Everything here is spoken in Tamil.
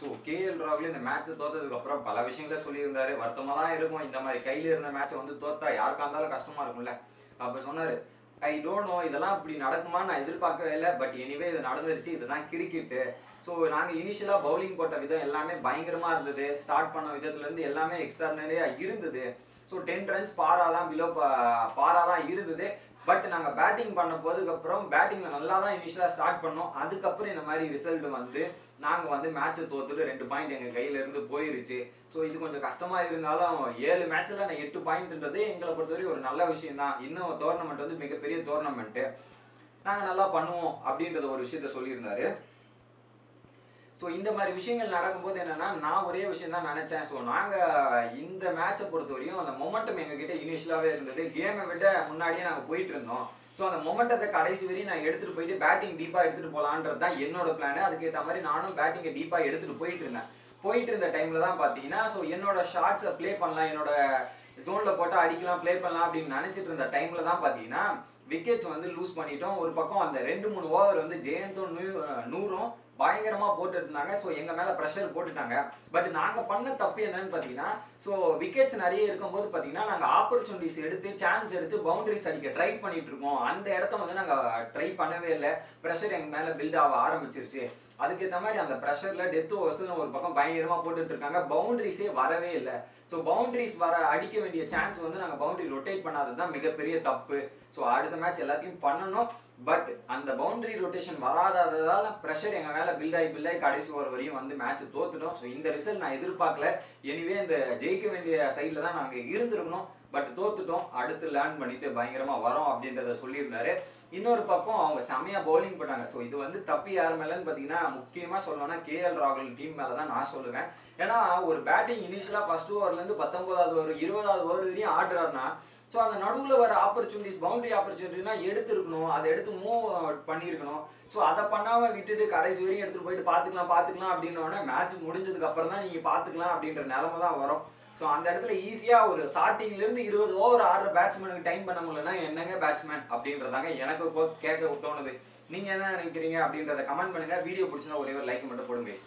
ஸோ கேஎல் ராகுல் இந்த மேட்ச்சை தோத்ததுக்கு அப்புறம் பல விஷயங்கள சொல்லியிருந்தாரு. வருத்தமாக தான் இருக்கும். இந்த மாதிரி கையில் இருந்த மேட்ச்சை வந்து தோத்தா யாருக்கா இருந்தாலும் கஷ்டமா இருக்கும்ல. அப்ப சொன்னாரு ஐ டோன்ட் நோ இதெல்லாம் இப்படி நடக்குமா நான் எதிர்பார்க்கவே இல்லை. பட் எனிவே இது நடந்துருச்சு. இதுதான் கிரிக்கெட்டு ஸோ நாங்கள் இனிஷியலாக பவுலிங் போட்ட விதம் எல்லாமே பயங்கரமாக இருந்தது. ஸ்டார்ட் பண்ண விதத்துலேருந்து எல்லாமே எக்ஸ்ட்ரானரியாக இருந்தது. ஸோ டென் ரன்ஸ் பாரா தான் பிலோ பாரா தான் இருந்தது. பட் நாங்கள் பேட்டிங் பண்ண போதுக்கப்புறம் பேட்டிங்கில் நல்லா தான் இனிஷியலாக ஸ்டார்ட் பண்ணோம். அதுக்கப்புறம் இந்த மாதிரி ரிசல்ட் வந்து நாங்கள் வந்து மேட்ச்சை தோத்துட்டு ரெண்டு பாயிண்ட் எங்கள் கையில இருந்து போயிருச்சு. ஸோ இது கொஞ்சம் கஷ்டமாக இருந்தாலும் ஏழு மேட்ச்சில் நான் எட்டு பாயிண்ட்ன்றது எங்களை பொறுத்தவரைக்கும் ஒரு நல்ல விஷயம் தான் இன்னும் டோர்னமெண்ட் வந்து மிகப்பெரிய டோர்னமெண்ட்டு நாங்கள் நல்லா பண்ணுவோம் அப்படின்றத ஒரு விஷயத்த சொல்லியிருந்தாரு. ஸோ இந்த மாதிரி விஷயங்கள் நடக்கும்போது என்னன்னா நான் ஒரே விஷயம் தான் நினைச்சேன். ஸோ நாங்கள் இந்த மேட்சை பொறுத்தவரையும் அந்த மொமெண்டம் எங்ககிட்ட இனிஷியலாகவே இருந்தது. கேமை விட முன்னாடியே நாங்கள் போயிட்டு இருந்தோம். ஸோ அந்த மொமெண்டத்தை கடைசி வரையும் நான் எடுத்துட்டு போயிட்டு பேட்டிங் டீப்பாக எடுத்துட்டு போகலான்றது தான் என்னோட பிளான் அதுக்கேற்ற மாதிரி நானும் பேட்டிங்கை டீப்பாக எடுத்துட்டு போயிட்டு இருந்தேன். போயிட்டு இருந்த டைம்ல தான் பார்த்தீங்கன்னா ஸோ என்னோட ஷார்ட்ஸை ப்ளே பண்ணலாம் என்னோட ஜோனில் போட்டால் அடிக்கலாம் ப்ளே பண்ணலாம் அப்படின்னு நினச்சிட்டு இருந்த டைம்ல தான் பார்த்தீங்கன்னா விக்கெட்ஸ் வந்து லூஸ் பண்ணிட்டோம். ஒரு பக்கம் அந்த ரெண்டு மூணு ஓவர் வந்து ஜெயந்தும் நூ- நூறும் பயங்கரமா போட்டுருந்தாங்க. ஸோ எங்க மேல ப்ரெஷர் போட்டுட்டாங்க. பட் நாங்க பண்ண தப்பு என்னன்னு பாத்தீங்கன்னா ஸோ விக்கெட்ஸ் நிறைய இருக்கும்போது பாத்தீங்கன்னா நாங்க ஆப்பர்ச்சுனிட்டிஸ் எடுத்து சான்ஸ் எடுத்து பவுண்டரிஸ் அடிக்க ட்ரை பண்ணிட்டு இருக்கோம் அந்த இடத்த வந்து நாங்க ட்ரை பண்ணவே இல்லை. ப்ரெஷர் எங்க மேல பில்ட் ஆக ஆரம்பிச்சிருச்சு. அதுக்கேற்ற மாதிரி அந்த ப்ரெஷர்ல டெத் ஓவர்ஸ்னு ஒரு பக்கம் பயங்கரமா போட்டுட்டு இருக்காங்க பவுண்டரிஸே வரவே இல்லை. ஸோ பவுண்டரிஸ் வர அடிக்க வேண்டிய சான்ஸ் வந்து நாங்கள் பவுண்டரி ரொட்டேட் பண்ணாதது தான் மிகப்பெரிய தப்பு. ஸோ அடுத்த மேட்ச் எல்லாத்தையும் பண்ணணும். பட் அந்த பவுண்டரி ரொட்டேஷன் வராததால ப்ரெஷர் எங்கள் மேலே பில்ட் ஆகி பில்ட் ஆகி கடைசி ஓவர் வரையும் வந்து மேட்ச் தோத்துட்டோம். ஸோ இந்த ரிசல்ட் நான் எதிர்பார்க்கல. எனிவே இந்த ஜெயிக்க வேண்டிய சைடில் தான் நாங்கள் இருந்திருக்கணும். பட் தோத்துட்டோம் அடுத்து லேர்ன் பண்ணிட்டு பயங்கரமா வரோம் அப்படின்றத சொல்லியிருந்தாரு. இன்னொரு பக்கம் அவங்க செமையா பவுலிங் போட்டாங்க ஸோ இது வந்து தப்பி யார் மேலன்னு பார்த்தீங்கன்னா முக்கியமாக சொல்லணும்னா கேஎல் ராகுல் டீம் மேலே தான் நான் சொல்லுவேன். ஏன்னா ஒரு பேட்டிங் இனிஷியலாக ஃபர்ஸ்ட் ஓவர்லேருந்து பத்தொன்பதாவது ஓவர் இருபதாவது ஓவர் வரையும் ஆடுறாருன்னா ஸோ அந்த நடுவில் வர ஆப்பர்ச்சுனிட்டிஸ் பவுண்டரி ஆப்பர்ச்சுனிட்டினா எடுத்துருக்கணும். அதை எடுத்து மூவ் பண்ணியிருக்கணும். ஸோ அதை பண்ணாமல் விட்டுட்டு கடைசி வரையும் எடுத்துட்டு போயிட்டு பார்த்துக்கலாம் பார்த்துக்கலாம் அப்படின்னோடனே மேட்ச் முடிஞ்சதுக்கு அப்புறம் தான் நீங்கள் பார்த்துக்கலாம் அப்படின்ற நிலமை தான் வரும். ஸோ அந்த இடத்துல ஈஸியாக ஒரு ஸ்டார்டிங்லேருந்து இருபது ஓவர் ஆடுற பேட்ஸ்மேனுக்கு டைம் பண்ண முடியலன்னா என்னங்க பேட்ஸ்மேன் அப்படின்றதாங்க எனக்கு இப்போ கேட்க தோணுது நீங்கள் என்ன நினைக்கிறீங்க அப்படின்றத கமெண்ட் பண்ணுங்கள் வீடியோ பிடிச்சினா ஒரே ஒரு லைக் மட்டும் போடுங்க.